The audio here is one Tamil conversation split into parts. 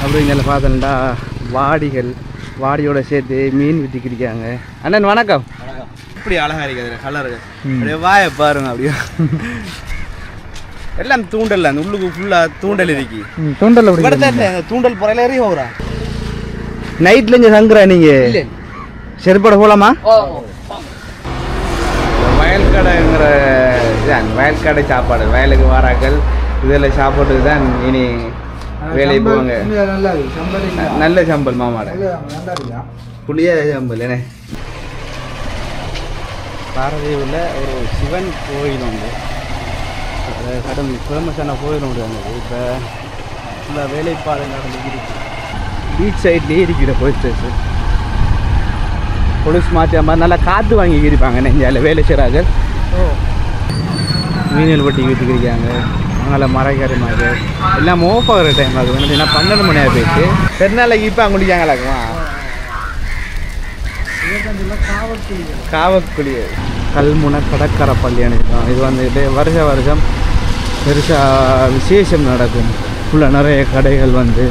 அப்படி இங்கே பார்த்தோம்டா வாடிகள் வாடியோட சேர்த்து மீன் வித்திக்கிருக்காங்க அண்ணன் வணக்கம். இப்படி அழகாக இருக்குது கலரு அப்படியே வாய பாருங்க அப்படியா. எல்லாம் தூண்டல் அந்த உள்ளுக்கு ஃபுல்லாக தூண்டல் இருக்கு. தூண்டல் தூண்டல் புறையில ஏறி போகிறா நைட்ல இங்கே தங்குறா நீங்கள் செருப்பட போகலாமா வயல்கடைங்கிற இதுதான் வயல்கடை சாப்பாடு வயலுக்கு வாராக்கள் இதில் சாப்பாட்டுக்கு தான் இனி வேலைக்கு போவாங்க. நல்லா சம்பல் மாமாட. புளிய சம்பல் என்ன? பாரதீவில் ஒரு சிவன் கோயில் உண்டு. கடும் ஃபேமஸான கோயில் உண்டு அங்கே. இப்போ ஃபுல்லாக வேலைப்பாடு நடந்து பீச் சைட்லேயே இருக்கிற போலீஸ் ஸ்டேஷன் போலீஸ் மாற்றி மாதிரி நல்லா காற்று வாங்கி இருப்பாங்க நெஞ்சால. வேலை செய்கிறாங்க மீனல் வட்டி வீட்டுக்கு அங்கே மரக்கறி மாதிரி. எல்லாம் ஓஃப் ஆகிற டைம் ஆகும் ஏன்னா பன்னெண்டு மணி ஆகி போயிட்டு பெருநாளைக்கு இப்போ அங்கே குடிக்காங்களாக்குமா காவக்குழி கல்முனை கடற்கரை இருக்கும் இது வந்துட்டு வருஷ வருஷம் பெருசாக விசேஷம் நடக்கும். ஃபுல்லாக நிறைய கடைகள் வந்து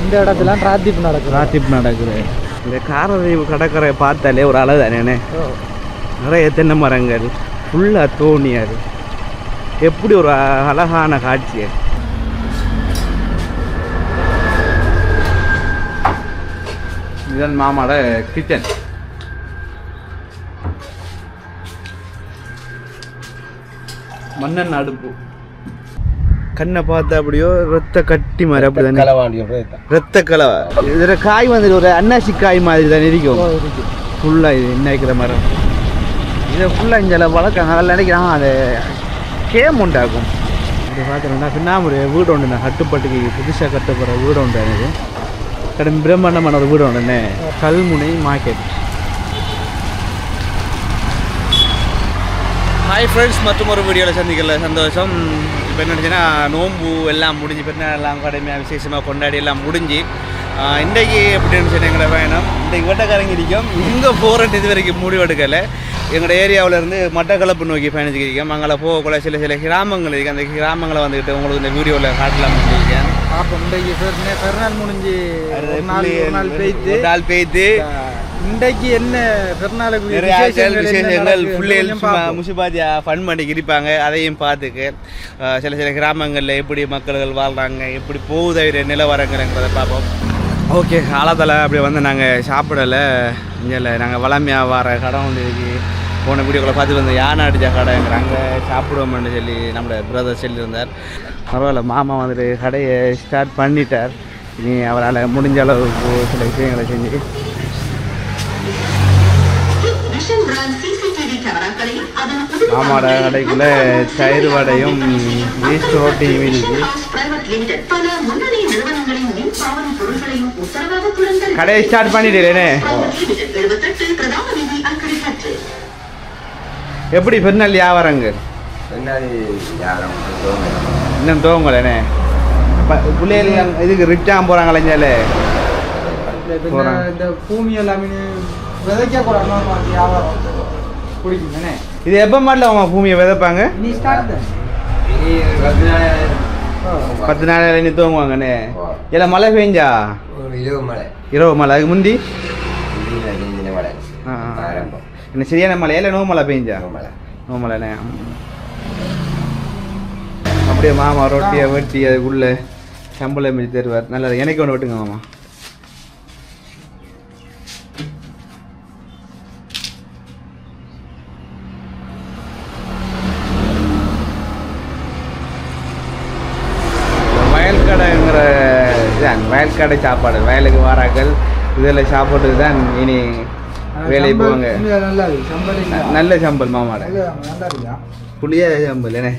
இந்த இடத்துல டிராத்திப் நடக்குது? ராத்திப் நடக்குது. இந்த காரதீவு கடற்கரை பார்த்தாலே ஒரு அழகு தானே நிறைய தென்னை மரங்கள் ஃபுல்லாக தோணியாரு எப்படி ஒரு அழகான காட்சி அது. இதுதான் மாமாட கிச்சன் மண்ணெண்ணெய் அடுப்பு. கண்ணை பார்த்தா அப்படியோ ரத்த கட்டி மாதிரி அப்படி தானே ரத்த கலவை. இதில் காய் வந்து ஒரு அன்னாசி காய் மாதிரி தான் இருக்கும்? ஃபுல்லாக இது என்ன வைக்கிற மரம்? இதை ஃபுல்லாக இங்கே வளர்க்க நல்லா நினைக்கிறான் அது கேம் உண்டாகும். இப்படி பார்த்துட்டோம்னா பின்னாமுடைய வீடு உண்டு நான் கட்டுப்பட்டுக்கு புதுசாக கட்டப்படுற வீடு உண்டு எனக்கு. கடும் பிரம்மாண்டமான ஒரு வீடு உண்டுண்ணே கல்முனை மார்க்கெட் ஹாய் ஃப்ரெண்ட்ஸ் மற்றும் ஒரு வீடியோவில் சந்திக்கல. சந்தோஷம். இப்போ என்னச்சுன்னா நோம்பு எல்லாம் முடிஞ்சு பின்ன எல்லாம் கடுமையாக விசேஷமாக கொண்டாடி எல்லாம் முடிஞ்சு இன்றைக்கு எப்படின்னு சொன்ன எங்களோட பயணம். இன்றைக்கு வெட்டக்காரங்க இருக்கும் எங்கே போகிறேன்னு இது வரைக்கும் முடிவு எடுக்கலை எங்களோட ஏரியாவில் இருந்து மட்டக்களப்பு நோக்கி பயணிச்சிருக்கோம் அங்கே போகக்குள்ள சில சில கிராமங்கள் இருக்குது அந்த கிராமங்களை வந்துக்கிட்டு உங்களுக்கு இந்த வீடியோவில் காட்டலாம் பண்ணியிருக்கேன் பாப்போம். இன்றைக்கு பெரு- பெருநாள் முடிஞ்சு நாள் ஒரு நாள் பெய்த்து ஒரு நாள் பெய்த்து இன்றைக்கு என்ன பெருநாளுக்கு ஆட்கள் விசேஷங்கள் பிள்ளைகள் பார்ப்போம். முசிபாதியா ஃபன் பண்ணிக்கு இருப்பாங்க அதையும் பார்த்துக்கு சில சில கிராமங்களில் எப்படி மக்கள்கள் வாழ்கிறாங்க எப்படி போகுதவிர நிலவரங்கிறத பார்ப்போம். ஓகே காலத்தில் அப்படி வந்து நாங்கள் சாப்பிடலை. இங்கே நாங்கள் வளமையாக வர கடை ஒன்று இருக்கு போன வீடியோக்குள்ள பார்த்து வந்து யானை அடித்த கடைங்கிறாங்க சாப்பிடுவோம்னு சொல்லி நம்மளோட பிரதர் சொல்லியிருந்தார். பரவாயில்ல மாமா வந்துட்டு கடையை ஸ்டார்ட் பண்ணிட்டார். இனி அவரால் முடிஞ்ச அளவுக்கு சில விஷயங்களை செஞ்சு. மாமாட கடைக்குள்ள தயிர் வடையும் ஈஸ்ட் ரோட்டியும் இருக்கு. கடையை ஸ்டார்ட் பண்ணிட்டேனே. எப்படி பெருநாள் வியாபாரங்க இன்னும் துவங்கலண்ணே பிள்ளைகள் இதுக்கு ரிட்டாக போகிறாங்களே இஞ்சாலே இந்த- பூமி எல்லாமே விதைக்க வியாபாரம் பிடிக்கும் தானே இது எப்போ மாடல அவங்க பூமியை விதைப்பாங்க? ஸ்டார்ட் தான். பத்து நாள் இனி துவங்குவாங்கண்ணே இல்லை மழை பெஞ்சா? இரவு மழை. இரவு மழை. அதுக்கு முந்தி மழை. ஆ, ஆ. ஆரம்பம். என்ன சரியான மழை இல்லை நோ மழை பெஞ்சா இரவு மழை நோ மழைண்ணே அப்படியே மாமா ரொட்டியை வெட்டி அதுக்குள்ளே சம்பளம் மிதி தருவார் நல்லது எனக்கு ஒன்று வெட்டுங்க மாமா வயல்கடைங்கிற இதான் வயல்கடை சாப்பாடு. வயலுக்கு வாராக்கள் இதில் சாப்பிட்டு தான் இனி வேலைக்கு போவாங்க. நல்லா சம்பல் மாமாட. புளிய சம்பல் என்ன?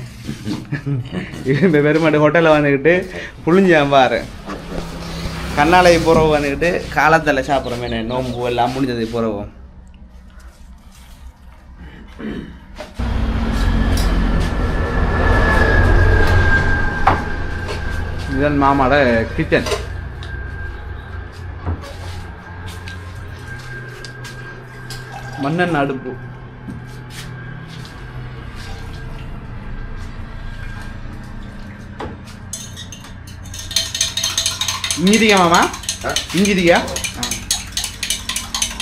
இப்போ பெருமாடு ஹோட்டலில் வந்துக்கிட்டு புளிஞ்சாம்பாரு கண்ணாலை புறவு வந்துக்கிட்டு காலத்தில் சாப்பிட்றோம் என்ன? நோம்பு எல்லாம் முடிஞ்சது புறவு இதுதான் மாமாட கிச்சன் மண்ணெண்ணெய் அடுப்பு இஞ்சிதியா மாமா? இஞ்சிதியா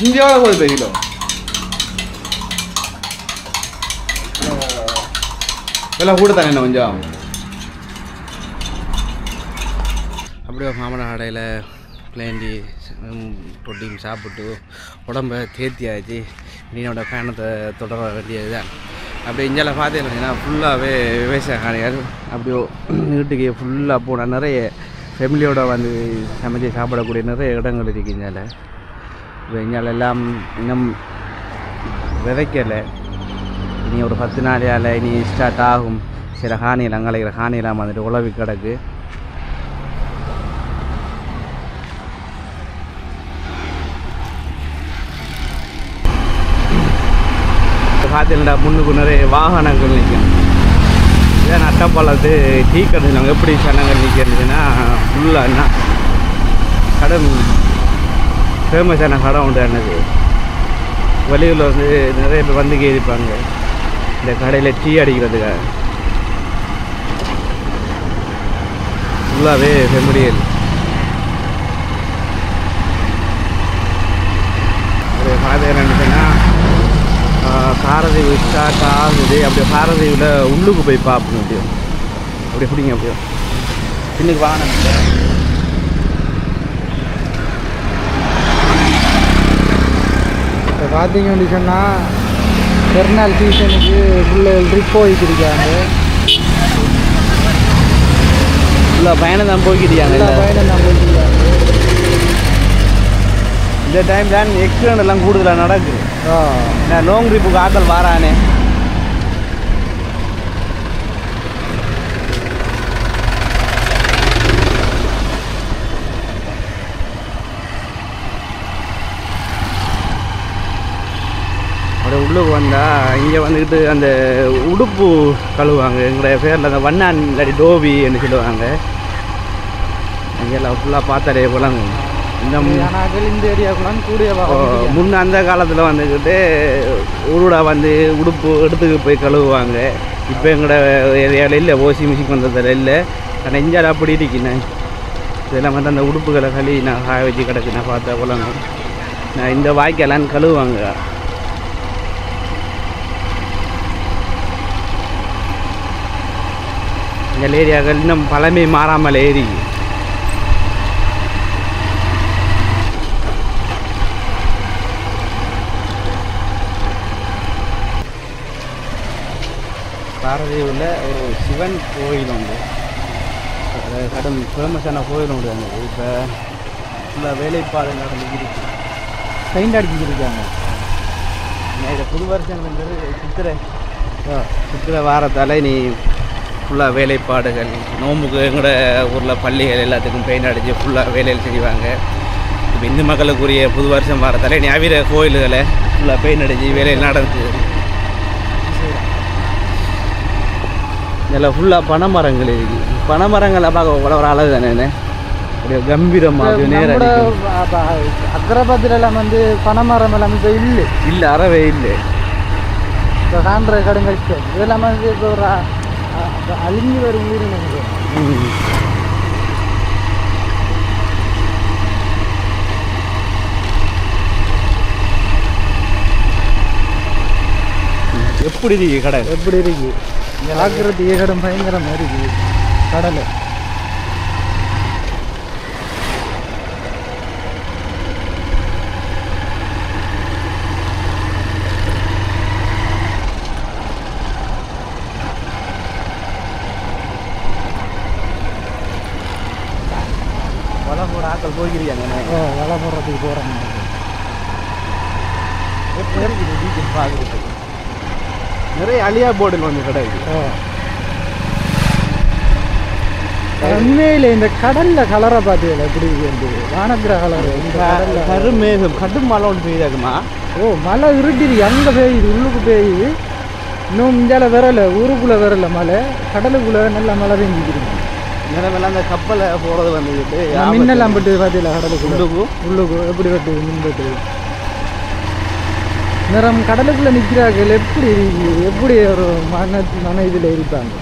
இஞ்சி எவ்வளோ போகுது கிலோ விலை கூட தானே என்ன கொஞ்சம்? அப்படியே மாமன கடையில் பிளேண்டி ரொட்டியும் சாப்பிட்டு உடம்ப தேர்த்தியாச்சு நீனோட பயணத்தை தொடர வேண்டியது தான் அப்படியே இந்தியாவில் பார்த்தீங்கன்னா ஃபுல்லாகவே விவசாய காணிகள் அப்படியோ வீட்டுக்கு ஃபுல்லாக போனால் நிறைய ஃபேமிலியோட வந்து சமைச்சு சாப்பிடக்கூடிய நிறைய இடங்கள் இருக்குது இந்தியாவில் இப்போ இந்தியாவில் எல்லாம் இன்னும் விதைக்கலை. இனி ஒரு பத்து நாளையால் இனி ஸ்டார்ட் ஆகும். சில ஹானியில் அங்கலைக்கிற ஹானியெல்லாம் வந்துட்டு உழவி கிடக்கு. பார்த்தீங்கன்னா முன்னுக்கு நிறைய வாகனங்கள் நிற்கும். இதே நட்டப்பாலத்து டீ கடை நாங்கள் எப்படி சனங்கள் நிற்கிறதுன்னா ஃபுல்லாக என்ன? கடன் ஃபேமஸான கடை உண்டு என்னது? வெளியூரில் வந்து நிறைய பேர் வந்து கேதிப்பாங்க இந்த கடையில் டீ அடிக்கிறதுக்காக ஃபுல்லாகவே செம்படியல் ஒரு பாதை என்னச்சுன்னா பாரதீவு ஸ்டார்ட் ஆகுது அப்படியே பாரதீவில் உள்ளுக்கு போய் பார்ப்போம் அப்படியே. அப்படியே பிடிங்க அப்படியே. இன்னைக்கு வாகனம் இல்லை இப்போ பார்த்தீங்கன்னு சொன்னால் பெருநாள் சீசனுக்கு பிள்ளைகள் ட்ரிப் போய்க்கிருக்காங்க ஃபுல்லாக பயணம் தான் போய்க்கிட்டியாங்க பயணம் தான் போய்க்கிருக்காங்க இந்த டைம் தான் எக்ஸ்பிளன் எல்லாம் கூடுதலாக நடக்குது. ஆ நான் லாங் ட்ரிப்புக்கு ஆட்கள் வாரானே அப்படியே உள்ளுக்கு வந்தால் இங்கே வந்துக்கிட்டு அந்த உடுப்பு கழுவுவாங்க எங்களுடைய பேரில் அந்த வண்ணான் இல்லாட்டி டோபி என்று சொல்லுவாங்க இங்கெல்லாம் ஃபுல்லாக பார்த்தாலே போலாங்க இந்த இந்த ஏரியாவுக்குலாம் கூடிய முன்ன அந்த காலத்தில் வந்துக்கிட்டு உருடா வந்து உடுப்பு எடுத்துக்கு போய் கழுவுவாங்க. இப்போ எங்களோட ஏரியாவில் இல்லை ஓசி மிஷின் வந்ததில் இல்லை. ஆனால் இந்தியாவில் அப்படி இருக்கேன் இதெல்லாம் வந்து அந்த உடுப்புகளை கழுவி நான் காய வச்சு கிடக்கு நான் பார்த்தா குழந்தை நான் இந்த வாய்க்கெல்லாம் கழுவுவாங்க. எங்கள் ஏரியாக்கள் இன்னும் பழமை மாறாமல் ஏறி பாரதீவில் ஒரு சிவன் கோயில் உண்டு. கடும் ஃபேமஸான கோயில் உண்டு அங்கே இப்போ ஃபுல்லாக வேலைப்பாடு நடந்துக்கிட்டு பெயிண்ட் அடிச்சுருக்காங்க. இந்த புது வருஷம் வந்து சித்திரை. சித்திரை வாரத்தால் நீ ஃபுல்லாக வேலைப்பாடுகள் நோம்புக்கு எங்களோட ஊரில் பள்ளிகள் எல்லாத்துக்கும் பெயிண்ட் அடித்து ஃபுல்லாக வேலைகள் செய்வாங்க. இப்போ இந்து மக்களுக்குரிய புது வருஷம் வாரத்தால் நீ அவிர கோயில்களை ஃபுல்லாக பெயிண்ட் அடித்து வேலைகள் நடந்து. இதில் ஃபுல்லாக பனைமரங்கள் இருக்கு. பனைமரங்களை பார்க்க கூட ஒரு அழகு தானே அப்படியே கம்பீரமாக நேரம் அக்கரபத்தில் எல்லாம் வந்து பனைமரம் எல்லாம் இப்போ இல்லை. இல்லை அறவே இல்லை. இப்போ காண்ற கடுங்கச்சு இதெல்லாம் வந்து இப்போ ஒரு அழிஞ்சு வரும் உயிரினங்கள். எப்படி இருக்கு கடை? எப்படி இருக்கு? பார்க்கறது ஏகடம் பயங்கரமாக இருக்கு கடலை. ஆக்கள் போய்க்கிறாங்க ஓ வலை போடுறதுக்கு போகிறாங்க எப்படி இருக்குது பார்க்குறதுக்கு நிறைய அழியா போர்டில் வந்து கடை இருக்கு ஓ உண்மையில இந்த கடல்ல கலரை பார்த்தீங்களா எப்படி இருக்கு வானக்கிர கலர் கருமேகம் கடும் மழை ஒன்று பெய்தாக்குமா ஓ மழை இருட்டிரு அங்கே பெய்யுது உள்ளுக்கு பெய்யுது. இன்னும் இந்தியாவில் வரல ஊருக்குள்ளே வரல மழை கடலுக்குள்ளே நல்லா மழை பெஞ்சிக்கிறீங்க நிலமெல்லாம் அந்த கப்பலை போகிறது வந்துக்கிட்டு மின்னெல்லாம் பட்டு பார்த்தீங்களா கடலுக்குள்ள? உள்ளுக்கு? உள்ளுக்கு எப்படி வெட்டுது மின் வெட்டுது நிறம் கடலுக்குள்ள நிற்கிறார்கள் எப்படி எப்படி ஒரு மன மன இதில் இருப்பாங்க?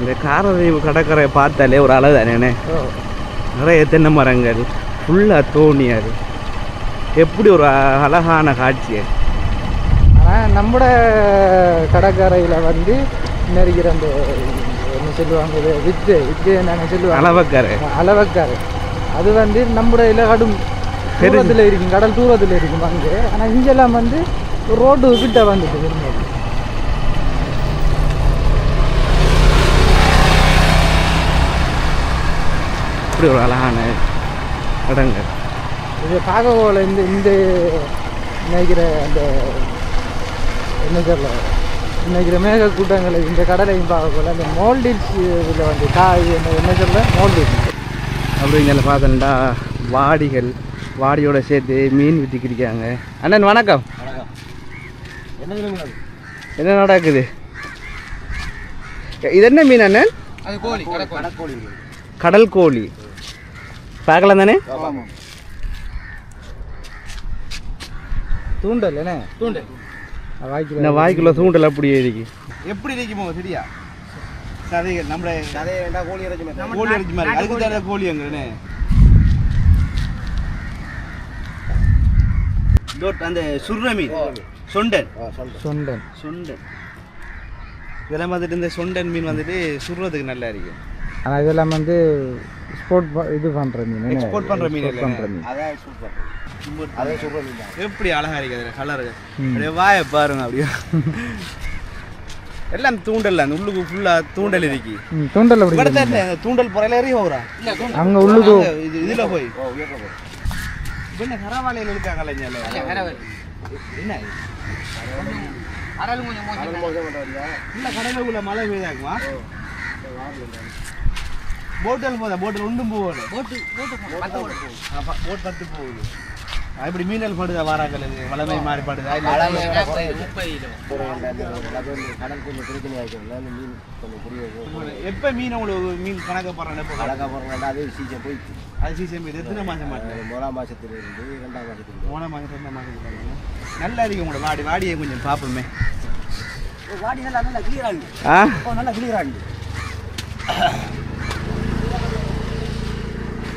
இந்த காரதீவு கடற்கரை பார்த்தாலே ஒரு அழகு தானே நிறைய தென்னை மரங்கள் ஃபுல்லாக தோணியாது எப்படி ஒரு அழகான காட்சி அது. ஆனால் நம்மட கடற்கரையில் வந்து நெருக்கிற அந்த என்ன சொல்லுவாங்க வித்து வித்து என்னன்னு சொல்லுவாங்க. அளவக்கரை. அளவக்காரு. அது வந்து நம்முடைய இதில் கடும் தூரத்தில் இருக்கும் கடல் தூரத்தில் இருக்கும் அங்கே. ஆனால் இங்கெல்லாம் வந்து ரோடு கிட்ட வந்துட்டு திரும்ப இப்படி ஒரு அழகான இடங்கள். இது பார்க்க போல இந்த இந்த நினைக்கிற அந்த என்ன சொல்ல நினைக்கிற மேக கூட்டங்களை இந்த கடலையும் பார்க்க போல அந்த மோல்டிவ்ஸ் இதில் வந்து கா இது என்ன என்ன சொல்ல மோல்டிவ்ஸ் அப்படிங்கிற பார்த்தோம்னா வாடிகள் வாடியோட சேர்த்து மீன் விற்றுக்கிருக்காங்க அண்ணன் வணக்கம். என்ன நடக்குது? இது என்ன மீன் அண்ணன்? அது கோழி கடற்கோழி கடல் கோழி. பார்க்கலாம் தானே? தூண்டல் என்ன? தூண்டல். வாய்க்குள்ள தூண்டல் அப்படியே இருக்கு. எப்படி இருக்குமோ சரியா சதைகள் நம்ம கோழி இறைச்சி கோழி அடிச்சு மாதிரி. அதுக்கு தான் கோழி அங்கே அந்த சுர்ர மீன். சொண்டன். சொண்டன். சொண்டன். இதெல்லாம் வந்துட்டு இந்த சொண்டன் மீன் வந்துட்டு சுடுறதுக்கு நல்லா இருக்கும். ஆனால் இதெல்லாம் வந்து ஸ்போர்ட் இது பண்ணுற மீன் எக்ஸ்போர்ட் பண்ற மீன் பண்ற மீன். அதான் சூப்பர் அதான் சூப்பர் மீன் தான். எப்படி அழகா இருக்குது கலர் வாயை பாருங்க அப்படியே. எல்லாம் தூண்டல் அந்த உள்ளுக்கு ஃபுல்லா தூண்டல் இருக்கு. தூண்டல் தூண்டல் புறையில ஏறி போகிறா அங்கே உள்ளுக்கு இது இதுல போய். என்ன கரவாலையில் இருக்காங்கல்ல இங்க என்ன? கடலுக்குள்ள மழை பெய்தாக்குமா? போட்டில் போதா? போட்டில் ஒன்றும் போகல போட்டு போட் பத்து போகுது. இப்படி மீனல் படுதா வாராக்கள் வளமை மாறி படுதா? எப்ப மீன் உங்களுக்கு மீன் கணக்கு எப்போ? அழகா போகிறோம் அது சீசன் போயிடுச்சு. அது சீசன் இது எத்தனை மாசம் மாட்டேன் முதலாம் மாசத்துல இருந்து ரெண்டாம் மாசத்துக்கு போன மாதம் ரெண்டாம் மாதம் பாருங்க. நல்லா இருக்கு உங்களோட வாடி. வாடியை கொஞ்சம் பார்ப்போமே. வாடி நல்லா நல்லா கிளியர் ஆகுது. நல்லா கிளியர் ஆகுது.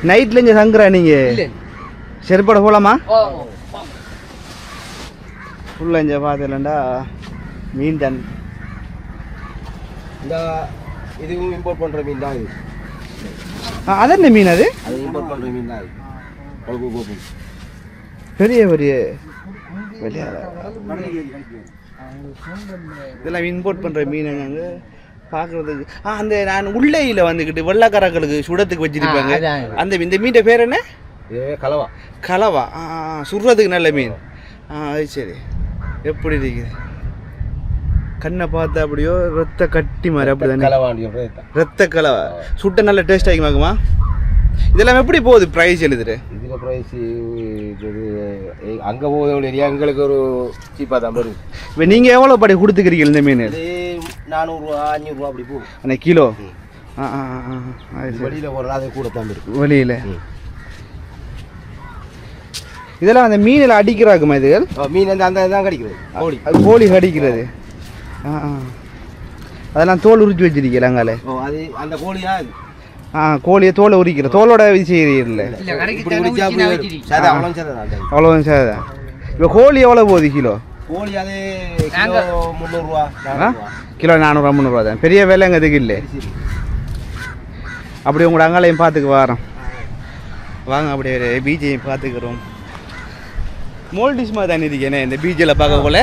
நைட்ல இங்க சங்குறா நீங்க? செருப்பட போலாமா ஃபுல்லாக இங்கே பார்த்துலண்டா மீன் தான் இந்த இதுவும் இம்போர்ட் பண்ற மீன் தான் இது. ஆ, அது என்ன மீன் அது? அது இம்போர்ட் பண்ற மீன் தான் கோப்பு பெரிய பெரிய இதெல்லாம் இம்போர்ட் பண்ணுற மீனுங்க பார்க்குறதுக்கு ஆ அந்த நான் உள்ளையில் வந்துக்கிட்டு வெள்ளைக்காரர்களுக்கு சுடத்துக்கு வச்சிருப்பாங்க. அந்த இந்த மீன் பேர் என்ன? இதுவே கலவா. கலவா? ஆ சுடுறதுக்கு நல்ல மீன். ஆ அது சரி. எப்படி இருக்குது? கண்ணை பார்த்தா அப்படியோ ரத்த கட்டி மாதிரி அப்படி தானே ரத்த கலவா. சுட்ட நல்ல டேஸ்ட் ஆகிக்குமாக்குமா இதெல்லாம் எப்படி போகுது ப்ரைஸ் எழுதுட்டு இதுல ப்ரைஸ் இது அங்க போகுது ஏரியா எங்களுக்கு ஒரு சீப்பாக தான் வருது இப்போ நீங்கள் எவ்வளோ படி கொடுத்துக்கிறீங்க இந்த மீன்? இது நானூறுரூவா அஞ்சூறுரூவா அப்படி போகும். அந்த கிலோ? ஆ ஆ ஆ, வெளியில் போடுறது அது கூட தான் இருக்கு வெளியில். இதெல்லாம் அந்த மீனில் அடிக்கிறாக்குமா இதுகள் மீன் வந்து அந்த இதுதான் கிடைக்கிறது. கோழி. அது கோழி கடிக்கிறது. ஆ ஆ. அதெல்லாம் தோல் உரிச்சு வச்சிருக்கீங்களா அங்கால? ஓ அது அந்த கோழி தான் அது? ஆ கோழியை தோலை உரிக்கிற தோலோட இது. சரி அவ்வளோ சார் இப்போ கோழி எவ்வளோ போகுது கிலோ? கோழி அது கிலோ முந்நூறுரூவா ஆ? கிலோ நானூறுரூவா முந்நூறுவா தான். பெரிய விலைங்க இதுக்கு இல்லை. அப்படி உங்களோட அங்காளையும் பார்த்துக்கு வரோம். வாங்க அப்படியே பீச்சையும் பார்த்துக்கிறோம். மோல்டிஸ் மாதிரி தானே இருக்கேனே இந்த பீச்சில் பார்க்க போல?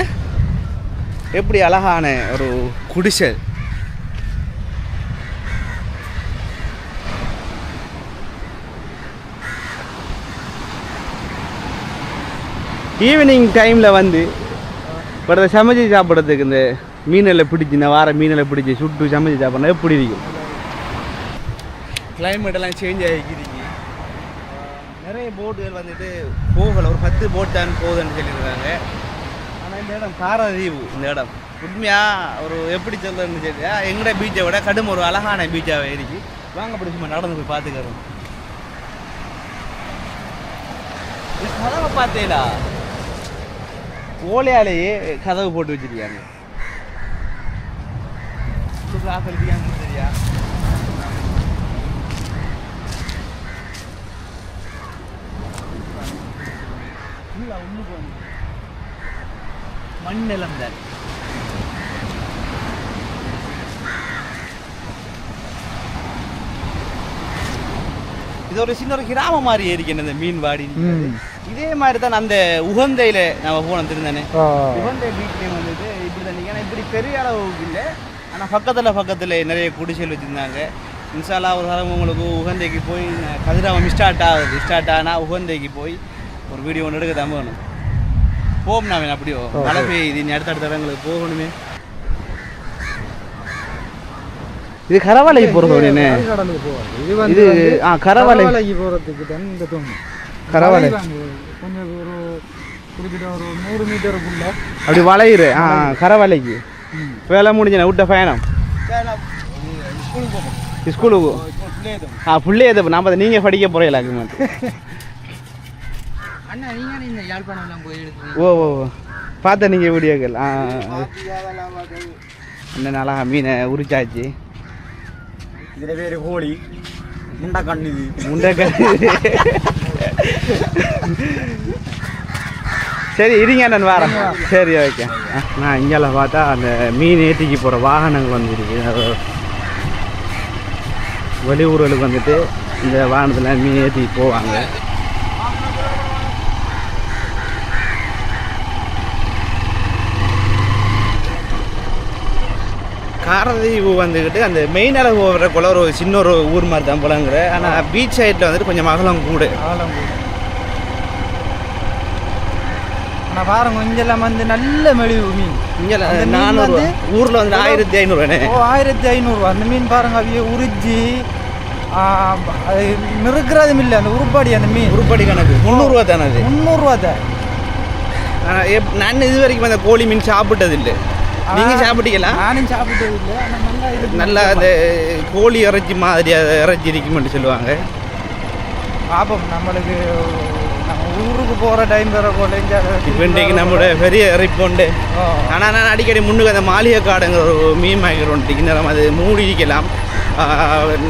எப்படி அழகான ஒரு குடிசல் ஈவினிங் டைமில் வந்து இப்போ சமைச்சு சாப்பிட்றதுக்கு இந்த மீனில் பிடிச்சி இந்த வார மீனில் பிடிச்சி சுட்டு சமைச்சு சாப்பிட்றா எப்படி இருக்கும்? Climate எல்லாம் சேஞ்ச் ஆகிக்கிறீங்க நிறைய போட்டுகள் வந்துட்டு போகலை. ஒரு பத்து போட் தான் போகுதுன்னு சொல்லியிருக்காங்க. ஆனால் இந்த இடம் காரதீவு. இந்த இடம். உண்மையாக ஒரு எப்படி சொல்றதுன்னு சொல்லி எங்கட பீச்சை விட கடும் ஒரு அழகான பீச்சாக இருக்கு. வாங்க அப்படி நடந்து போய் பார்த்துக்கிறோம். இது கதவை பார்த்தேடா. ஓலையாலேயே கதவு போட்டு வச்சிருக்காங்க. இதுக்கு வாசல் சரியா மண் நிலம் தான் இது ஒரு சின்ன ஒரு கிராமம் மாதிரி இருக்கேன் இந்த மீன் வாடி ம். இதே மாதிரி தான் அந்த உகந்தையில நம்ம போனோம் திருந்தானே. உகந்தை பீச்லேயும் வந்துட்டு இப்படி தான் இப்படி பெரிய அளவுக்கு இல்லை. ஆனால் பக்கத்தில் பக்கத்தில் நிறைய குடிசைகள் வச்சுருந்தாங்க. இன்ஷால்லா ஒரு காலம் உங்களுக்கு உகந்தைக்கு போய் கதிராமம் ஸ்டார்ட் ஆகுது. ஸ்டார்ட் ஆனால் உகந்தைக்கு போய் ஒரு வீடியோ ஒன்று எடுக்க தான் போகணும். போகும் நான் அப்படியோ? மழை பெய்யுது இனி அடுத்த இடங்களுக்கு போகணுமே. இது கரவாலைக்கு போகிறது அப்படின்னு? கடலுக்கு போகாது இது வந்து இது வந்து ஆ கரவாலை. கரவாலைக்கு போகிறதுக்கு தான் இந்த தூண். கரவாலை. கொஞ்சம் ஒரு குறிப்பிட்ட ஒரு நூறு மீட்டருக்குள்ள. அப்படி வளையுறு. ஆ கரவாலைக்கு. வேலை முடிஞ்சு விட்ட பயணம். ஸ்கூலுக்கு ஆ புள்ளே எது நாம் அதை நீங்கள் படிக்க போகிறீங்களா மட்டும் அண்ணா நீங்கள் இந்த யாழ்ப்பாணம்லாம் போய் எடுத்து ஓ ஓ ஓ. பார்த்தேன் நீங்கள் வீடியோக்கள். ஆ அண்ணன் நல்லா மீனை உரிச்சாச்சு. இதில் பேர் கோழி. முண்டா கண்ணு முண்டை சரி இருங்க நான் வரேன். சரி ஓகே. நான் இங்கெல்லாம் பார்த்தா அந்த மீன் ஏற்றிக்கு போகிற வாகனங்கள் வந்துருக்கு வெளியூர்களுக்கு வந்துட்டு இந்த வாகனத்தில் மீன் ஏற்றி போவாங்க. காரதீவு வந்துக்கிட்டு அந்த மெயின் அளவு போகிறக்குள்ள ஒரு சின்ன ஒரு ஊர் மாதிரி தான் போலங்கிற. ஆனால் பீச் சைடில் வந்துட்டு கொஞ்சம் அகலம் கூட. ஆலம் ஆனால் பாருங்க இங்கெல்லாம் வந்து நல்ல மெழுகு மீன். இங்கே அந்த மீன் நானூறு வந்து- ஊரில் வந்து ஆயிரத்தி ஐநூறுவானே ஓ ஆயிரத்தி ஐநூறுரூவா அந்த மீன் பாருங்க அவைய உறிஞ்சி அது நிறுக்கிறதும் இல்லை. அந்த உருப்பாடி அந்த மீன். உருப்படி கணக்கு. முந்நூறுரூவா தானே அது? முந்நூறுரூவா தான். நான் இது வரைக்கும் அந்த கோழி மீன் சாப்பிட்டது இல்லை நீங்கள் சாப்பிட்டீங்களா? நானும் சாப்பிட்டது இல்லை நல்லா அந்த கோழி இறைச்சி மாதிரி அது இறைச்சி இருக்குமென்னு சொல்லுவாங்க. பாப்போம் நம்மளுக்கு நம்ம ஊருக்கு போகிற டைம் வர போல இங்க இப்போ இன்றைக்கு நம்மளோட பெரிய இறைப்புண்டு. ஆனால் நான் அடிக்கடி முன்னுக்கு அந்த மாளிகை காடுங்கிற ஒரு மீன் மாய்க்கிறோம் நேரம் அது மூடி இருக்கலாம்.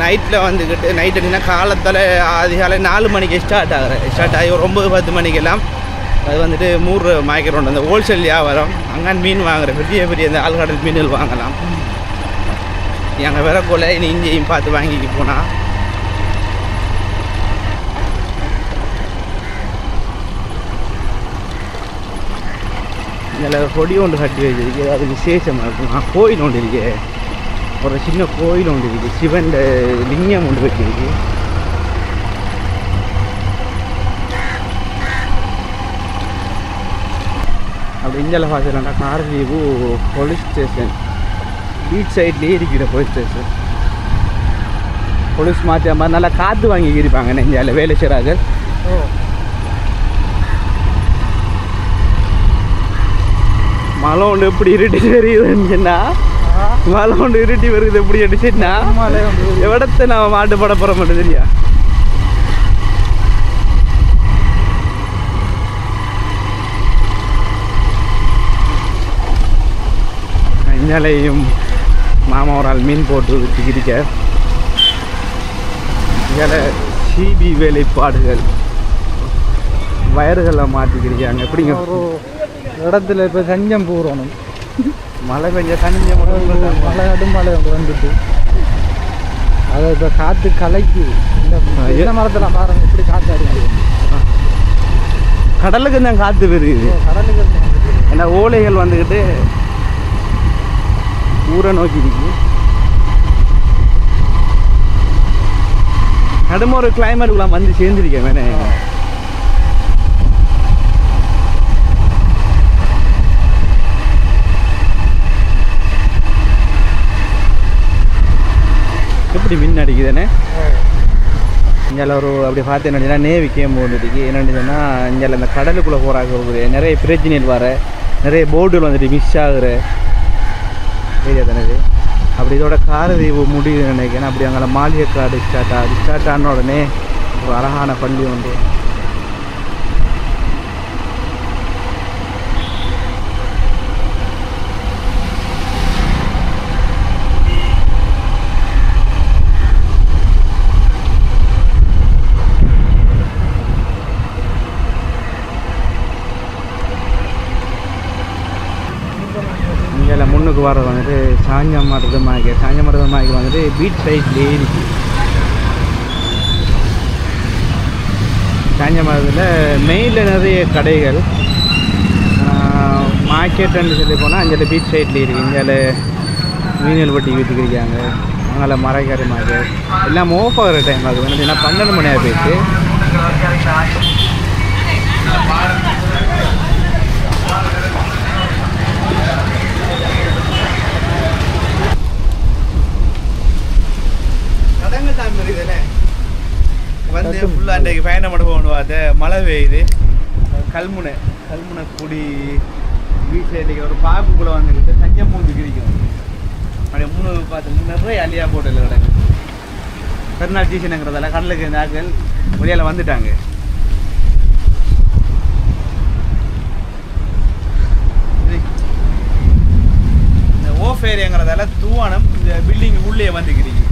நைட்டில் வந்துக்கிட்டு நைட் காலத்தில் அதிகாலை நாலு மணிக்கு ஸ்டார்ட் ஆகுற ஸ்டார்ட் ஆகி ஒரு ஒம்பது பத்து மணிக்கெல்லாம். அது வந்துட்டு மூறு மாய்க்கிறோம் அந்த ஹோல்சேல் வியாபாரம் அங்கே மீன் வாங்குற பெரிய பெரிய அந்த ஆழ்கடல் மீன்கள் வாங்கலாம். எங்கள் வேற கொலை இனி இங்கேயும் பார்த்து வாங்கிட்டு போனால் இதில் கொடி ஒன்று கட்டி வச்சிருக்கு அது விசேஷமாக இருக்கும். நான் கோயில் ஒன்று இருக்கு. ஒரு சின்ன கோயில் ஒன்று இருக்குது சிவன் லிங்கம் ஒன்று வச்சிருக்கு. அப்படி இந்தியாவில் பார்த்துக்கலாம்டா கார்தீவு போலீஸ் ஸ்டேஷன் பீச் சைட்லேயே இருக்கிற போலீஸ் ஸ்டேஷன் போலீஸ் மாற்றி மாதிரி நல்லா காற்று வாங்கி இருப்பாங்க நெஞ்சால வேலை செய்கிறார்கள் மழை ஒன்று எப்படி இருட்டி தெரியுதுன்னு மழை ஒன்று இருட்டி வருது எப்படி அடிச்சுன்னா எவ்வளத்தை நம்ம மாட்டு போட போகிற மட்டும் தெரியா இஞ்சாலையும் மாமா ஒரு ஆள் மீன் போட்டு விட்டுக்கிறிக்க இதில் சிபி வேலைப்பாடுகள். வயர்களை மாற்றிக்கிறிக்காங்க எப்படிங்க? ஒரு இடத்துல இப்போ தஞ்சம் பூரணும். மழை பெஞ்ச மட்டும் மழை அடுமழை வந்துட்டு. அதை இப்போ காற்று கலைக்கு. இந்த மரத்தில் பாருங்க இப்படி காற்று அடிக்குது. கடலுக்கு தான் காற்று பெருகுது. கடலுக்கு. ஏன்னா ஓலைகள் வந்துக்கிட்டு ஊரை நோக்கி இருக்கு கடுமை ஒரு கிளைமேட்டுக்குள்ள வந்து சேர்ந்துருக்கேன் வேணே எப்படி மின் அடிக்குதுன்னு இங்கே ஒரு அப்படி பார்த்து என்ன நேவி கேம் வந்துட்டுக்கு என்னென்னு சொன்னால் இங்கே இந்த கடலுக்குள்ளே போகிறாங்க நிறைய பிரச்சனைகள் வர நிறைய போர்டுகள் வந்துட்டு மிஸ் ஆகுற ஏரியா தானே அப்படி இதோட காரதீவு முடியுது நினைக்கிறேன். அப்படி அங்கே மாளிகை காடு ஸ்டார்ட் ஆகுது ஸ்டார்ட் ஆன உடனே ஒரு அழகான பள்ளி உண்டு காஞ்ச மருது மாய்க்கு காஞ்ச மருது மாய்க்கு வந்துட்டு பீச் சைட்லேயே இருக்கு காஞ்ச மரத்தில் மெயினில் நிறைய கடைகள். மார்க்கெட்டுன்னு சொல்லி போனால் அங்கே பீச் சைட்லேயே இருக்குது இங்கே மீனல் பட்டி வீட்டுக்கு விற்றுக்கிருக்காங்க அங்கே மரக்காரி மார்க்கெட் எல்லாம் ஓஃப் ஆகிற டைம் ஆகுது. ஏன்னா பன்னெண்டு மணி ஆகி போயிடுச்சு கடங்க டைம் இருக்குதுல்ல வந்து ஃபுல்லாக அன்றைக்கு பயணம் பண்ண போகணும். பார்த்து மழை பெய்யுது. கல்முனை கல்முனை குடி வீட்டில் இன்றைக்கி ஒரு பாக்குக்குள்ளே வந்துக்கிட்டு தஞ்சம் பூந்து கிரிக்கும் அப்படியே மூணு பார்த்து நிறைய அலியா போட்டில் கிடக்கு. பெருநாள் சீசனுங்கிறதால கடலுக்கு இந்த ஆட்கள் வெளியால் வந்துட்டாங்க. இந்த ஓஃப் ஏரியாங்கிறதால தூவானம் இந்த பில்டிங் உள்ளே வந்துக்கிறீங்க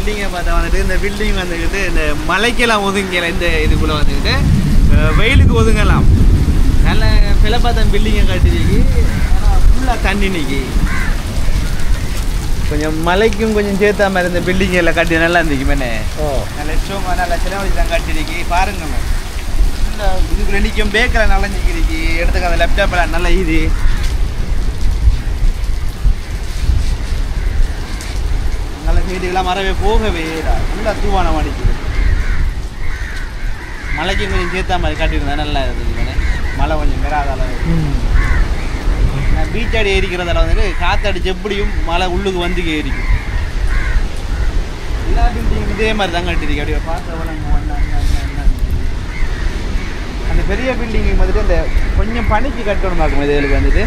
பில்டிங்கை பார்த்தா வந்துட்டு இந்த பில்டிங் வந்துக்கிட்டு இந்த மலைக்கெல்லாம் ஒதுங்கல இந்த இதுக்குள்ளே வந்துக்கிட்டு வெயிலுக்கு ஒதுங்கலாம். நல்ல பிள்ளை பார்த்த பில்டிங்கை கட்டிருக்கு ஆனால் ஃபுல்லாக தண்ணி நிற்கி கொஞ்சம் மலைக்கும் கொஞ்சம் சேர்த்தா மாதிரி இந்த பில்டிங் எல்லாம் கட்டி நல்லா இருந்துக்குமே ஓ. நல்ல சோமா நல்ல செலவழி தான் கட்டிருக்கு பாருங்க இதுக்குள்ள நிற்கும் பேக்கில் நலஞ்சிக்கிறீங்க எடுத்துக்க அந்த லேப்டாப்பில் நல்ல இது. நல்ல வீடுகளாம் மரவே போகவே ஃபுல்லாக தூவான அடிக்குது. மலைக்கு கொஞ்சம் சேர்த்தா மாதிரி கட்டியிருந்தா நல்லா இருந்துச்சு மழை கொஞ்சம் பெறாத அளவு. நான் பீச் அடி ஏறிக்கிறதால வந்துட்டு காற்றடிச்சு எப்படியும் மழை உள்ளுக்கு வந்து ஏறிக்கும் எல்லா பில்டிங் இதே மாதிரி தான் கட்டிருக்கு அப்படியே பார்த்த அந்த பெரிய பில்டிங் வந்துட்டு அந்த கொஞ்சம் பனிக்கு கட்டணும் பார்க்கும் இதுகளுக்கு வந்துட்டு.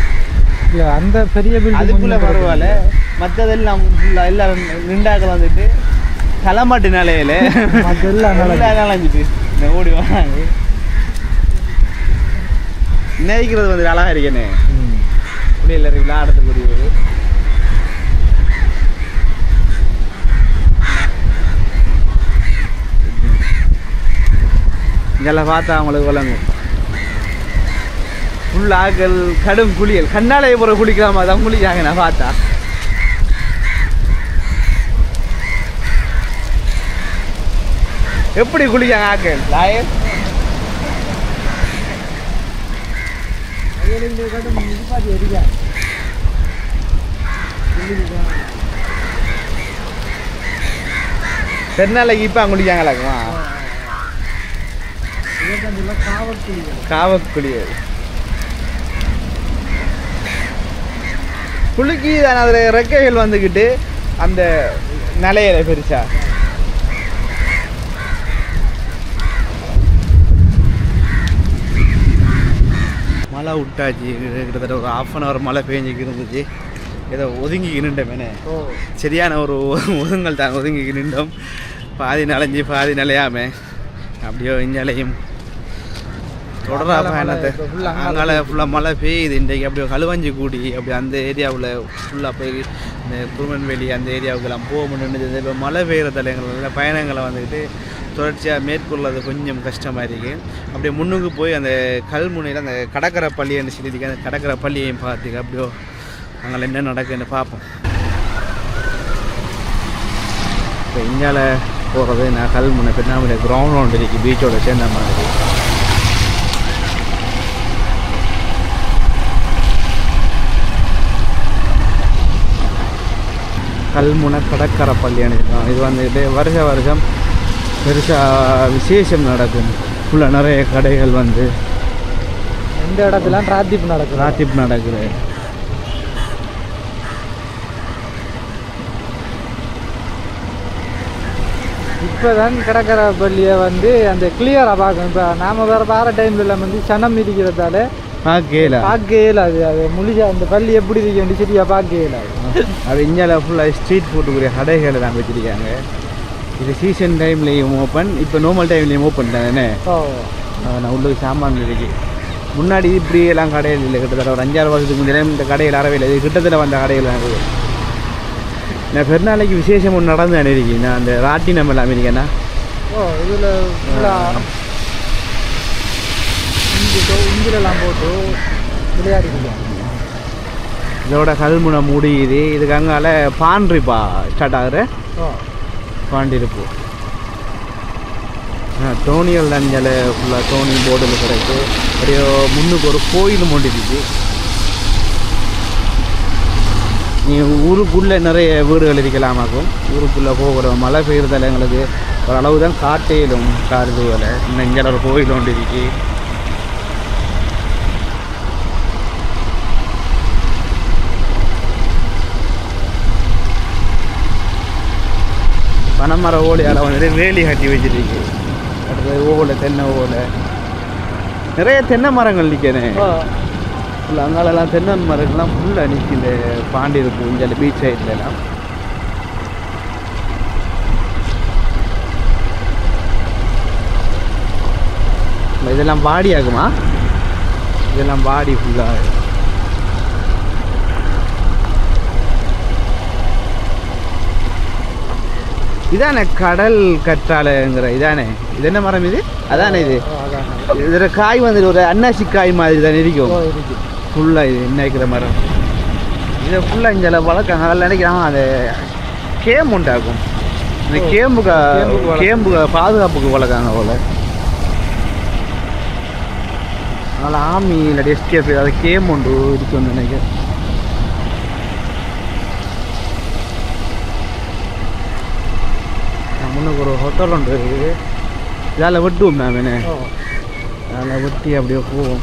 இல்லை அந்த பெரிய அதுக்குள்ள பில்டிங் பரவாயில்ல மற்றதெல்லாம் ஃபுல்லாக எல்லாம் நின்றாக்கள் வந்துட்டு களமாட்டு நிலையில. எல்லாம் நனைஞ்சிட்டு இந்த ஓடி வராங்க. நினைக்கிறது வந்து அழகா இருக்கேனே. ம் குடியில் விளையாடத்துக்குரியது இதெல்லாம் பார்த்தா அவங்களுக்கு விளங்கும். ஃபுல் ஆக்கள் கடும் குளியல். கண்ணாலே போகிற குளிக்கலாமா? தான் குளிக்காங்க நான் பார்த்தா. எப்படி குளிக்காங்க ஆக்கள் லாயர் தென்னாலைக்கு இப்போ அங்கே குளிக்காங்களாக்குமா காவக்குளியல் குலுக்கி தானே அதில் ரெக்கைகள் வந்துக்கிட்டு அந்த நிலையில பெருசா? மழை விட்டாச்சு. கிட்டத்தட்ட ஒரு ஆஃப் அன் ஹவர் மழை பெஞ்சிக்கு இருந்துச்சு. ஏதோ ஒதுங்கி நின்றமேனே சரியான ஒரு ஒதுங்கல் தான். ஒதுங்கி நின்றோம். பாதி நனைஞ்சு பாதி நிலையாம அப்படியோ இஞ்சாலையும் தொடரா பயணத்தை. அங்கால ஃபுல்லாக மழை. பெய்யுது. இன்றைக்கு அப்படியே களுவஞ்சி கூடி அப்படி அந்த ஏரியாவில் ஃபுல்லாக போய் இந்த குருமன்வேலி அந்த ஏரியாவுக்கெல்லாம் போக முடியுது இப்போ மழை பெய்கிறதால எங்களோட பயணங்களை வந்துக்கிட்டு தொடர்ச்சியாக மேற்கொள்வது கொஞ்சம் கஷ்டமாக இருக்குது அப்படியே முன்னுக்கு போய் அந்த கல்முனையில் அந்த கடற்கரை பள்ளின்னு சொல்லியிருக்கு அந்த கடற்கரை பள்ளியையும் பார்த்துக்க. அப்படியோ அங்கே என்ன நடக்குன்னு பார்ப்போம். இப்போ இந்தியாவில் போகிறது நான் கல்முனை பெண்ணாமலை கிரவுண்ட் ரவுண்ட் இருக்குது பீச்சோட சேர்ந்த மாதிரி. கல்முனை கடற்கரை பள்ளின்னு இருக்கோம் இது வந்துட்டு வருஷ வருஷம் பெருசாக விசேஷம் நடக்கும். ஃபுல்லாக நிறைய கடைகள் வந்து இந்த இடத்துல? ராத்திப்பு நடக்குது? ராத்திப் நடக்குது. இப்போ தான் கடற்கரை பள்ளியை வந்து அந்த கிளியராக பார்க்கணும். இப்போ நாம வேறு பார டைம்ல வந்து சனம் இருக்கிறதால பார்க்கல பார்க்கவே இல்லாது அது முழிச்சா அந்த பள்ளி எப்படி இருக்க வேண்டிய இல்லாது அது இந்தியாவில் ஃபுல்லாக ஸ்ட்ரீட் ஃபுட்டுக்குரிய கடைகளை தான் வச்சுருக்காங்க. இது சீசன் டைம்லேயும் ஓப்பன் இப்போ நார்மல் டைம்லேயும் ஓப்பன் தானே நான் உள்ளுக்கு சாமான் இருக்கு. முன்னாடி இப்படி எல்லாம் கடைகள் இல்லை கிட்டத்தட்ட ஒரு அஞ்சாறு வருஷத்துக்கு முன்னாடி இந்த கடைகள் அறவே இல்லை. இது கிட்டத்தட்ட வந்த தான் இருக்குது நான் பெருநாளைக்கு விசேஷம் ஒன்று நடந்து அனுப்பியிருக்கேன் நான் அந்த ராட்டினம் எல்லாம் இருக்கேன்னா ஓ இதில் ஃபுல்லாக மூங்கிலெல்லாம் போட்டு விளையாடிருக்கோம் இதோட கல்முனை முடியுது. இதுக்கு அங்கால பாண்டிப்பா ஸ்டார்ட் ஆகுற பாண்டிருப்பு. தோணிகள் நஞ்சல் ஃபுல்லாக தோணி போர்டில் கிடக்கு. அப்படியே முன்னுக்கு ஒரு கோயில் மொண்டிருக்கு நீ ஊருக்குள்ளே நிறைய வீடுகள் இருக்கலாமாக்கும். ஊருக்குள்ளே போகிற மழை பெய்யறதால எங்களுக்கு ஒரு அளவு தான் காட்டையிலும் காருது இன்னும் இங்கே ஒரு கோயில் ஒன்று இருக்கு. பனைமர ஓலையால் வந்துட்டு வேலி கட்டி வச்சிருக்கு. அடுத்தது ஓலை தென்னை ஓலை நிறைய தென்னை மரங்கள் நிற்கிறேன் ஓ ஃபுல்லாக அங்காலெல்லாம் தென்னை மரங்கள்லாம் ஃபுல்லாக நிற்கிது பாண்டி இருக்கும் இங்கே பீச் சைட்லலாம் இதெல்லாம் வாடி ஆகுமா இதெல்லாம் வாடி ஃபுல்லாக இதானே கடல் கற்றாழைங்கிற இதானே? இது என்ன மரம் இது? அதானே இது? இதில் காய் வந்துட்டு ஒரு அன்னாசி காய் மாதிரி தான் இருக்கும். ஃபுல்லாக இது என்ன வைக்கிற மரம்? இதை ஃபுல்லாக இங்கே வளர்க்காங்க அதில் நினைக்கிறாங்க அது கேம் உண்டாகும் இந்த கேம்புக்கு கேம்பு பாதுகாப்புக்கு வளர்க்காங்க போல. அதனால் ஆமி இல்லாட்டி எஸ்கேப் அது கேம் உண்டு இருக்குன்னு நினைக்கிறேன். நான் முன்னுக்கு ஒரு ஹோட்டல் ஒன்று இருக்குது இதால் வெட்டுவோம் என்ன ஓ அதில் வெட்டி அப்படியே போவோம்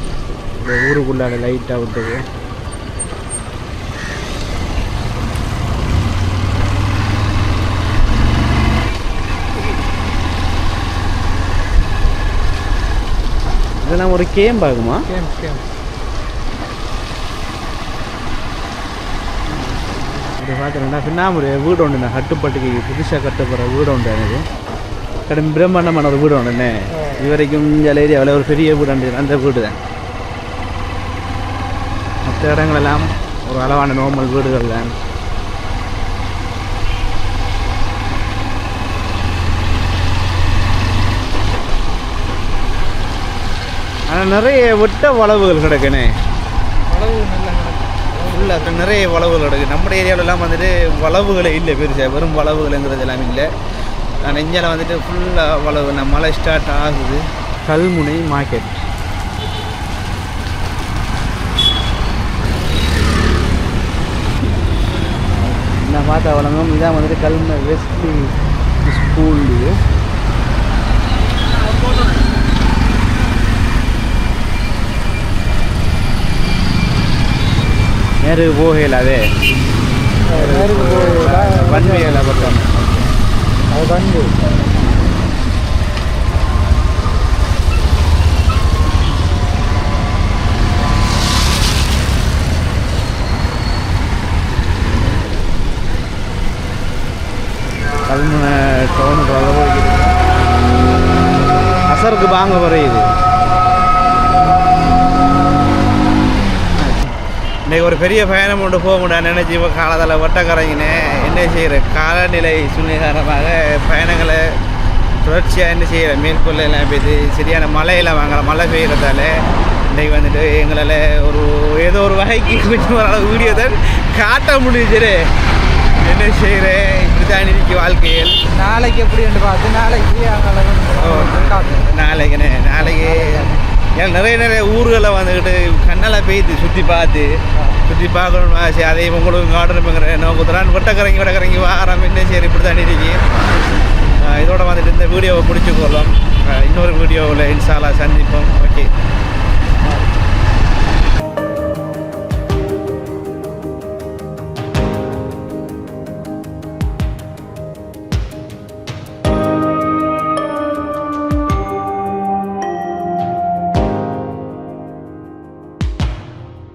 இந்த ஊருக்குள்ளால லைட்டாக விட்டுது இதெல்லாம் ஒரு கேம் ஆகுமா கேம் கேம் இது பார்த்துருந்தா பின்னாம ஒரு வீடு நான் கட்டுப்பட்டுக்கு புதுசாக கட்டப்படுற வீடு உண்டு எனக்கு. கடும் பிரம்மாண்டமான ஒரு வீடு உண்டுண்ணே இது வரைக்கும் இந்த ஏரியாவில் ஒரு பெரிய வீடு உண்டு அந்த வீடு தான். மற்ற இடங்களெல்லாம் ஒரு அளவான நார்மல் வீடுகள் தான். ஆனால் நிறைய வெட்ட வளவுகள் கிடக்குண்ணே ஃபுல்லாக நிறைய வளவுகள் கிடக்கு நம்ம ஏரியாவிலலாம் வந்துட்டு வளவுகளே இல்லை பெருசாக வெறும் வளவுகள்ங்கிறது எல்லாம் இல்லை. இந்தியாவில் வந்துட்டு ஃபுல்லாக வளவு. நான் மழை ஸ்டார்ட் ஆகுது. கல்முனை மார்க்கெட் நான் பார்த்த வழங்கும் இதான் வந்துட்டு கல்முனை வெஸ்ட்லி ஸ்கூல் இது. நேரு போகையில் அதே. நேருக்கு வன்மையில் பக்கம். அது வந்து கல்முனை டவுனுக்கு போய்க்குது அசருக்கு வாங்க வரையுது இன்னைக்கு ஒரு பெரிய பயணம் கொண்டு போக முடியாது நினைச்சு இப்போ காலத்தில் வட்டக்கரைங்கினேன் என்ன செய்கிற காலநிலை சூழ்நிலை காரணமாக பயணங்களை தொடர்ச்சியாக என்ன செய்கிற மேற்கொள்ள எல்லாம் போயிட்டு சரியான மழையெல்லாம் வாங்கல மழை பெய்யறதால இன்றைக்கு வந்துட்டு எங்களால் ஒரு ஏதோ ஒரு வகைக்கு கொஞ்சம் ஓரளவு வீடியோ தான் காட்ட முடியுது என்ன செய்கிறேன் இப்படி தான் இருக்கு வாழ்க்கையில். நாளைக்கு எப்படின்னு பார்த்து நாளைக்கு நாளைக்குண்ணே நாளைக்கு ஏன்னா நிறைய நிறைய ஊர்களில் வந்துக்கிட்டு கண்ணெல்லாம் பெய்து சுற்றி பார்த்து. சுற்றி பார்க்கணும் சரி அதையும் உங்களுக்கு காட்டணுங்கிற நோக்கத்தான் வெட்டக்கரங்கி கரங்கி வாரம் என்ன சரி இப்படி தான் இருக்கு. இதோட வந்துட்டு இந்த வீடியோவை பிடிச்சிக்கொள்ளும் இன்னொரு வீடியோவில் இன்ஷால்லா சந்திப்போம். ஓகே.